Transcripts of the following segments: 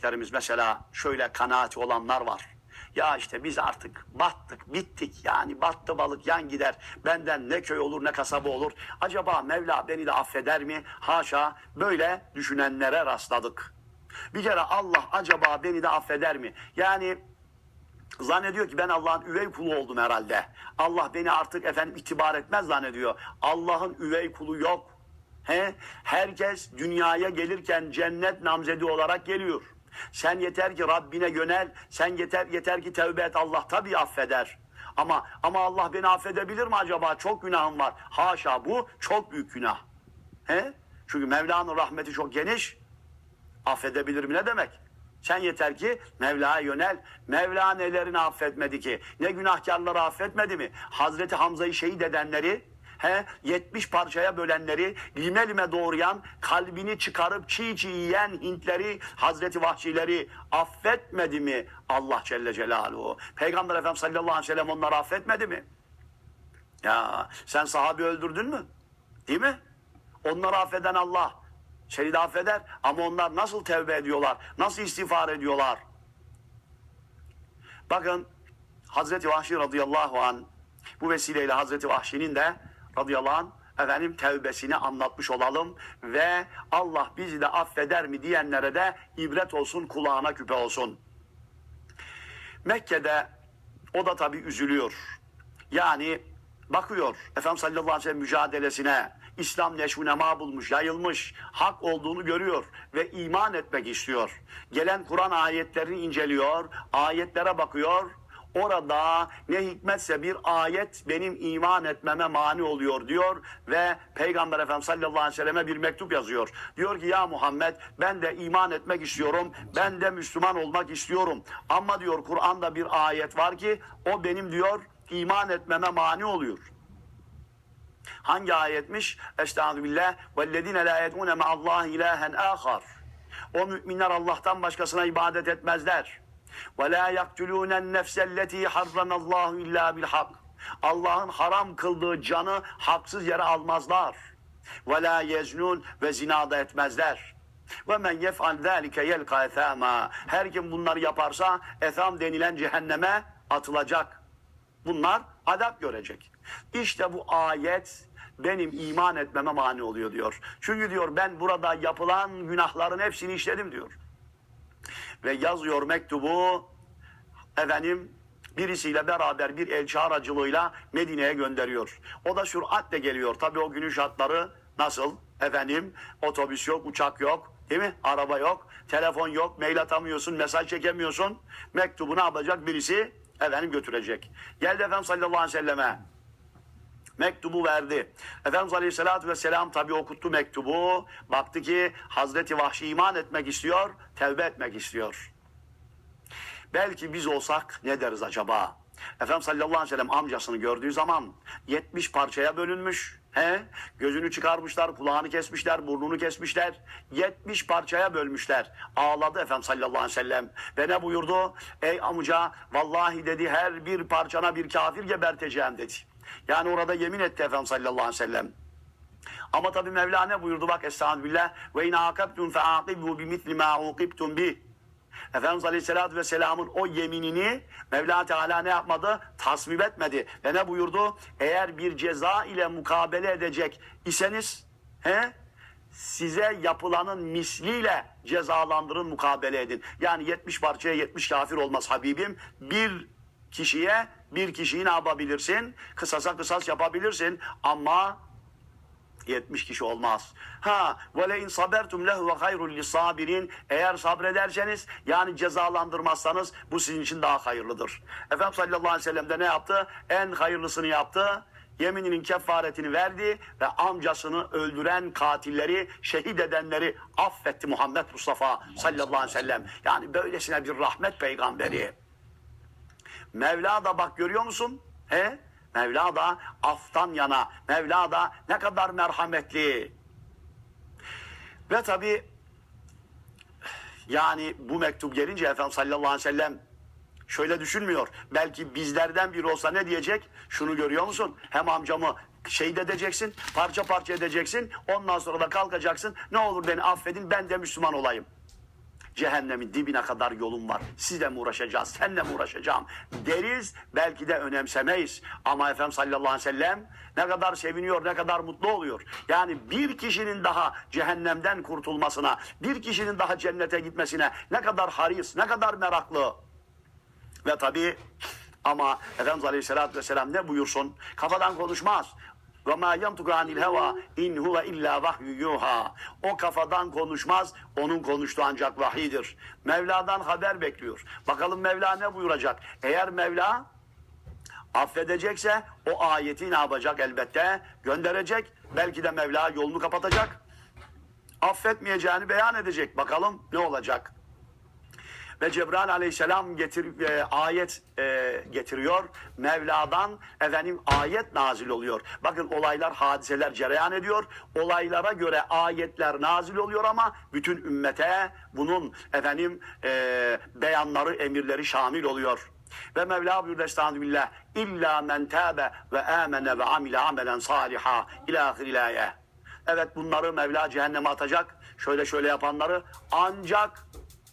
Kardeşlerimiz mesela şöyle kanaati olanlar var. Ya işte biz artık battık, bittik. Yani battı balık yan gider. Benden ne köy olur ne kasaba olur. Acaba Mevla beni de affeder mi? Haşa böyle düşünenlere rastladık. Bir kere Allah acaba beni de affeder mi? Yani zannediyor ki ben Allah'ın üvey kulu oldum herhalde. Allah beni artık efendim itibar etmez zannediyor. Allah'ın üvey kulu yok. He? Herkes dünyaya gelirken cennet namzedi olarak geliyor. Sen yeter ki Rabbine yönel, sen yeter yeter ki tevbe et Allah tabii affeder. Ama ama Allah beni affedebilir mi acaba? Çok günahım var. Haşa bu çok büyük günah. He? Çünkü Mevla'nın rahmeti çok geniş. Affedebilir mi ne demek? Sen yeter ki Mevla'ya yönel. Mevla nelerini affetmedi ki? Ne günahkarları affetmedi mi? Hazreti Hamza'yı şehit edenleri, he, 70 parçaya bölenleri, lime lime doğrayan, kalbini çıkarıp çiğ çiğ yiyen Hintleri, Hazreti Vahşileri affetmedi mi Allah Celle Celaluhu? Peygamber Efendimiz sallallahu aleyhi ve sellem onları affetmedi mi? Ya sen sahabi öldürdün mü? Değil mi? Onları affeden Allah. Seni de affeder ama onlar nasıl tevbe ediyorlar? Nasıl istiğfar ediyorlar? Bakın Hazreti Vahşi radıyallahu an bu vesileyle Hazreti Vahşi'nin de radıyallahu an efendim tevbesini anlatmış olalım ve Allah bizi de affeder mi diyenlere de ibret olsun kulağına küpe olsun. Mekke'de o da tabii üzülüyor. Yani bakıyor Efendimiz sallallahu aleyhi ve sellem mücadelesine İslam neşvunema bulmuş, yayılmış, hak olduğunu görüyor ve iman etmek istiyor. Gelen Kur'an ayetlerini inceliyor, ayetlere bakıyor. Orada ne hikmetse bir ayet benim iman etmeme mani oluyor diyor ve Peygamber Efendimiz sallallahu aleyhi ve selleme bir mektup yazıyor. Diyor ki ya Muhammed ben de iman etmek istiyorum, ben de Müslüman olmak istiyorum. Ama diyor Kur'an'da bir ayet var ki o benim diyor iman etmeme mani oluyor. Hangi ayetmiş? Estağfirullah. Vellezine la yed'une ma'allahi ilahen ahar. O müminler Allah'tan başkasına ibadet etmezler. Ve la yaktulûnen nefselleti harranallahu illa bil hak. Allah'ın haram kıldığı canı haksız yere almazlar. Ve la yeznun ve zina da etmezler. Ve men yef'al zâlike yelka ethâmâ. Her kim bunları yaparsa etham denilen cehenneme atılacak. Bunlar adap görecek. İşte bu ayet benim iman etmeme mani oluyor diyor. Çünkü diyor ben burada yapılan günahların hepsini işledim diyor. Ve yazıyor mektubu efendim birisiyle beraber bir elçi aracılığıyla Medine'ye gönderiyor. O da süratle geliyor. Tabii o günün şartları nasıl? Efendim otobüs yok, uçak yok, değil mi? Araba yok, telefon yok, mail atamıyorsun, mesaj çekemiyorsun. Mektubu ne yapacak? Birisi efendim götürecek. Geldi Efendimiz sallallahu aleyhi ve selleme mektubu verdi. Efendimiz Aleyhisselatü Vesselam tabi okuttu mektubu. Baktı ki Hazreti Vahşi iman etmek istiyor, tevbe etmek istiyor. Belki biz olsak ne deriz acaba? Efendimiz sallallahu aleyhi ve sellem amcasını gördüğü zaman 70 parçaya bölünmüş. He? Gözünü çıkarmışlar, kulağını kesmişler, burnunu kesmişler. 70 parçaya bölmüşler. Ağladı Efendimiz sallallahu aleyhi ve sellem. Ve ne buyurdu? Ey amca vallahi dedi her bir parçana bir kafir geberteceğim dedi. Yani orada yemin etti Efendimiz sallallahu aleyhi ve sellem. Ama tabi Mevla ne buyurdu bak Estağfirullah ve in akabtum fe aqibu bi misli ma uqibtum bi. Efendimiz Aleyhisselatü Vesselam'ın o yeminini Mevla Teala ne yapmadı? Tasvip etmedi. Ve ne buyurdu? Eğer bir ceza ile mukabele edecek iseniz he, size yapılanın misliyle cezalandırın, mukabele edin. Yani 70 parçaya 70 kafir olmaz Habibim. Bir kişiye bir kişiyi ne yapabilirsin? Kısasa kısas yapabilirsin ama 70 kişi olmaz. Ha ve le in sabertum lehu ve hayrul lisabirin. Eğer sabrederseniz yani cezalandırmazsanız bu sizin için daha hayırlıdır. Efendimiz sallallahu aleyhi ve sellem de ne yaptı? En hayırlısını yaptı. Yemininin kefaretini verdi ve amcasını öldüren katilleri, şehit edenleri affetti Muhammed Mustafa sallallahu aleyhi ve sellem. Yani böylesine bir rahmet peygamberi. Mevla da bak görüyor musun? He? Mevla da aftan yana. Mevla da ne kadar merhametli. Ve tabi yani bu mektup gelince Efendimiz sallallahu aleyhi ve sellem şöyle düşünmüyor. Belki bizlerden biri olsa ne diyecek? Şunu görüyor musun? Hem amcamı şehit edeceksin, parça parça edeceksin. Ondan sonra da kalkacaksın. Ne olur beni affedin ben de Müslüman olayım. Cehennemin dibine kadar yolum var. Sizle mi uğraşacağız, senle mi uğraşacağım deriz. Belki de önemsemeyiz. Ama Efendimiz sallallahu aleyhi ve sellem ne kadar seviniyor, ne kadar mutlu oluyor. Yani bir kişinin daha cehennemden kurtulmasına, bir kişinin daha cennete gitmesine ne kadar haris, ne kadar meraklı. Ve tabi ama Efendimiz Aleyhisselatü Vesselam ne buyursun? Kafadan konuşmaz. Ve ma yantuku anil heva in huve illa vahyu yuha. O kafadan konuşmaz, onun konuştuğu ancak vahidir. Mevla'dan haber bekliyor. Bakalım Mevla ne buyuracak? Eğer Mevla affedecekse o ayeti ne yapacak elbette? Gönderecek. Belki de Mevla yolunu kapatacak. Affetmeyeceğini beyan edecek. Bakalım ne olacak? Ve Cebrail aleyhisselam getir, e, ayet e, getiriyor. Mevla'dan efendim ayet nazil oluyor. Bakın olaylar, hadiseler cereyan ediyor. Olaylara göre ayetler nazil oluyor ama bütün ümmete bunun efendim e, beyanları, emirleri şamil oluyor. Ve Mevla buyurdu estağfirullah illa men tâbe ve amene ve amile amelen saliha ila ahiril ayet. Evet bunları Mevla cehenneme atacak. Şöyle şöyle yapanları ancak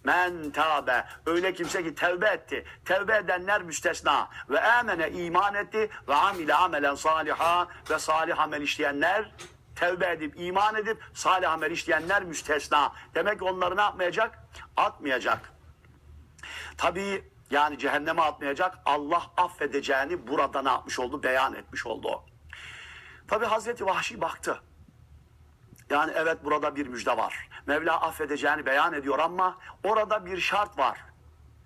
Men tabe. Öyle kimse ki tevbe etti. Tevbe edenler müstesna. Ve amene iman etti. Ve amile amelen saliha. Ve salih amel işleyenler tevbe edip iman edip salih amel işleyenler müstesna. Demek onları ne yapmayacak? Atmayacak. Tabii yani cehenneme atmayacak. Allah affedeceğini burada ne yapmış oldu? Beyan etmiş oldu. Tabii Hazreti Vahşi baktı. Yani evet burada bir müjde var. Mevla affedeceğini beyan ediyor ama orada bir şart var.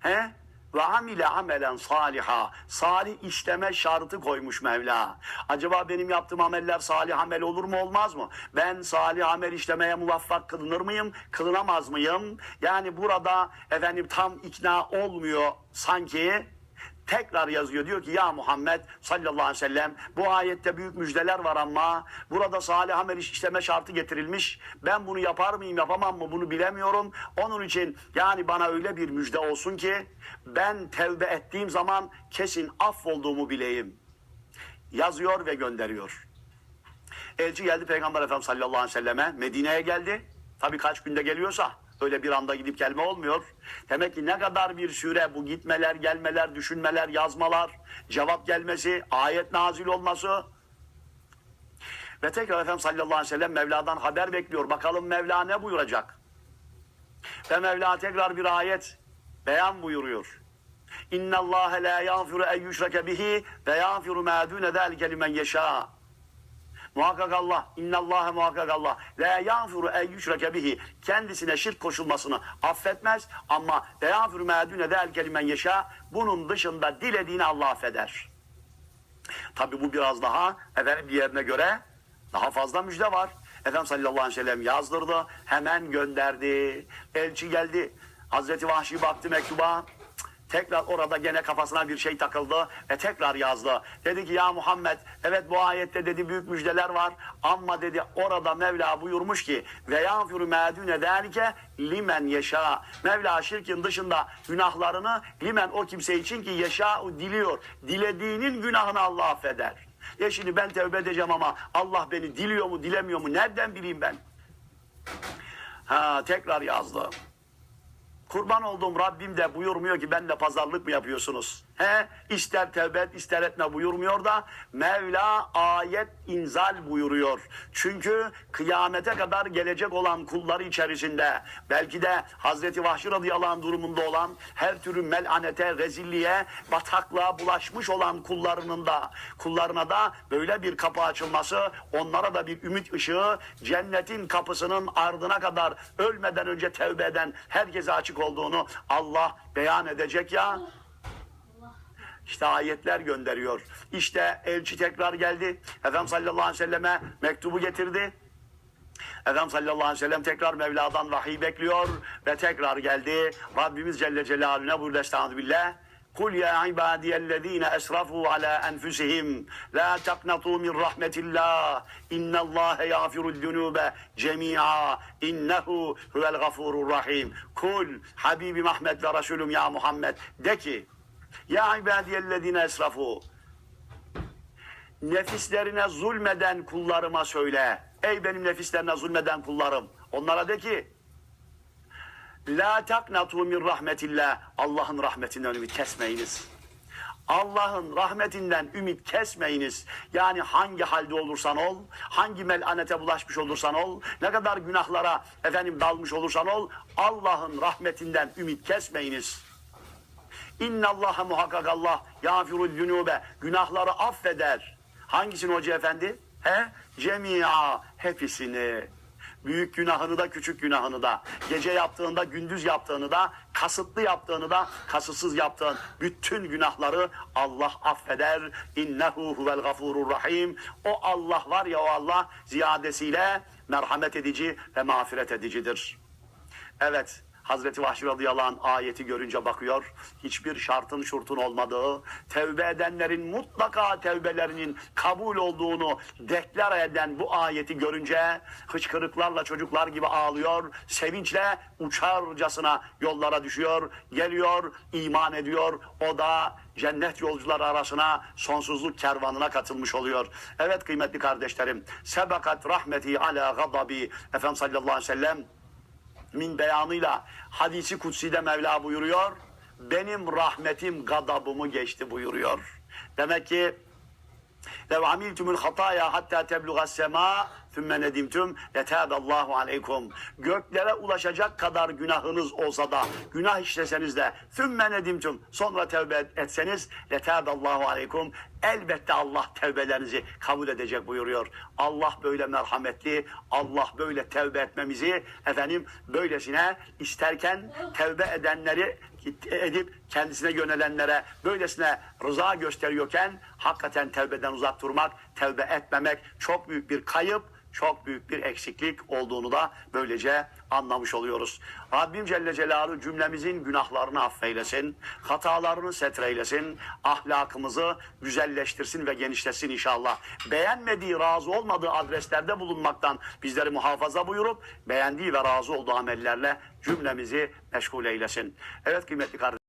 He? Ve amile amelen saliha. Salih işleme şartı koymuş Mevla. Acaba benim yaptığım ameller salih amel olur mu olmaz mı? Ben salih amel işlemeye muvaffak kılınır mıyım? Kılınamaz mıyım? Yani burada efendim tam ikna olmuyor sanki tekrar yazıyor. Diyor ki ya Muhammed sallallahu aleyhi ve sellem bu ayette büyük müjdeler var ama burada salih amel işleme şartı getirilmiş. Ben bunu yapar mıyım yapamam mı bunu bilemiyorum. Onun için yani bana öyle bir müjde olsun ki ben tevbe ettiğim zaman kesin affolduğumu bileyim. Yazıyor ve gönderiyor. Elçi geldi Peygamber Efendimiz sallallahu aleyhi ve selleme Medine'ye geldi. Tabii kaç günde geliyorsa öyle bir anda gidip gelme olmuyor. Demek ki ne kadar bir süre bu gitmeler, gelmeler, düşünmeler, yazmalar, cevap gelmesi, ayet nazil olması. Ve tekrar Efendimiz sallallahu aleyhi ve sellem Mevla'dan haber bekliyor. Bakalım Mevla ne buyuracak? Ve Mevla tekrar bir ayet beyan buyuruyor. İnna Allah la yaghfiru en yushrake bihi ve yaghfiru ma dun zalika limen yasha. Muhakkak Allah, innallâhe muhakkak Allah, la yağfiru en yüşreke bihi, kendisine şirk koşulmasını affetmez ama la yağfiru mâdûne del kelimen yaşa, bunun dışında dilediğini Allah affeder. Tabi bu biraz daha efendim diğerine göre daha fazla müjde var. Efendimiz sallallahu aleyhi ve sellem yazdırdı, hemen gönderdi. Elçi geldi, Hazreti Vahşi baktı mektuba, Tekrar orada gene kafasına bir şey takıldı ve tekrar yazdı. Dedi ki ya Muhammed evet bu ayette dedi büyük müjdeler var ama dedi orada Mevla buyurmuş ki ve yağfiru mâdûne zâlike limen yeşâ. Mevla şirkin dışında günahlarını limen o kimse için ki yeşâ diliyor. Dilediğinin günahını Allah affeder. Ya şimdi ben tevbe edeceğim ama Allah beni diliyor mu dilemiyor mu nereden bileyim ben? Ha tekrar yazdı. Kurban olduğum Rabbim de buyurmuyor ki benle pazarlık mı yapıyorsunuz? He? İster tevbe ister etme buyurmuyor da Mevla ayet inzal buyuruyor. Çünkü kıyamete kadar gelecek olan kulları içerisinde belki de Hazreti Vahşi radıyallahu anh durumunda olan her türlü melanete, rezilliğe, bataklığa bulaşmış olan kullarının da kullarına da böyle bir kapı açılması, onlara da bir ümit ışığı, cennetin kapısının ardına kadar ölmeden önce tevbe eden herkese açık olduğunu Allah beyan edecek ya. İşte ayetler gönderiyor. İşte elçi tekrar geldi. Efendimiz sallallahu aleyhi ve selleme mektubu getirdi. Efendimiz sallallahu aleyhi ve sellem tekrar Mevla'dan vahiy bekliyor ve tekrar geldi. Rabbimiz Celle Celaluhu'na buyurdu estağfirullah. Kul ya ibadiyellezine esrafu ala enfusihim la taqnatu min rahmetillah innallâhe yağfirul zunube cemi'a innehu huvel gafurur rahim. Kul Habibim Ahmet ve Resulüm ya Muhammed de ki ya ibadiyellezine esrafu nefislerine zulmeden kullarıma söyle. Ey benim nefislerine zulmeden kullarım. Onlara de ki La taknatu min rahmetillah. Allah'ın rahmetinden ümit kesmeyiniz. Allah'ın rahmetinden ümit kesmeyiniz. Yani hangi halde olursan ol, hangi melanete bulaşmış olursan ol, ne kadar günahlara efendim dalmış olursan ol, Allah'ın rahmetinden ümit kesmeyiniz. İnna Allah'a muhakkak Allah yağfirul zünube günahları affeder. Hangisini hoca efendi? He? Cemia hepsini. Büyük günahını da küçük günahını da, gece yaptığında gündüz yaptığını da, kasıtlı yaptığını da, kasıtsız yaptığın bütün günahları Allah affeder. İnnehu huvel gafurur rahim. O Allah var ya o Allah ziyadesiyle merhamet edici ve mağfiret edicidir. Evet, Hazreti Vahşi radıyallahu anh ayeti görünce bakıyor. Hiçbir şartın şurtun olmadığı, tevbe edenlerin mutlaka tevbelerinin kabul olduğunu deklar eden bu ayeti görünce hıçkırıklarla çocuklar gibi ağlıyor, sevinçle uçarcasına yollara düşüyor, geliyor, iman ediyor. O da cennet yolcuları arasına sonsuzluk kervanına katılmış oluyor. Evet kıymetli kardeşlerim, sebakat rahmeti ala gadabi Efendimiz sallallahu aleyhi ve sellem min beyanıyla hadisi kutsi'de Mevla buyuruyor. Benim rahmetim gadabımı geçti buyuruyor. Demek ki لو عملتم الخطايا حتى تبلغ السماء ثم ندمتم لتاب الله عليكم. Göklere ulaşacak kadar günahınız olsa da günah işleseniz de ثم ندمتم sonra tevbe etseniz لتاب الله عليكم. Elbette Allah tevbelerinizi kabul edecek buyuruyor. Allah böyle merhametli, Allah böyle tevbe etmemizi efendim böylesine isterken tevbe edenleri edip kendisine yönelenlere böylesine rıza gösteriyorken hakikaten tevbeden uzak durmak, tevbe etmemek çok büyük bir kayıp, çok büyük bir eksiklik olduğunu da böylece anlamış oluyoruz. Rabbim Celle Celaluhu cümlemizin günahlarını affeylesin, hatalarını setreylesin, ahlakımızı güzelleştirsin ve genişlesin inşallah. Beğenmediği, razı olmadığı adreslerde bulunmaktan bizleri muhafaza buyurup beğendiği ve razı olduğu amellerle cümlemizi meşgul eylesin. Evet kıymetli kardeşlerim.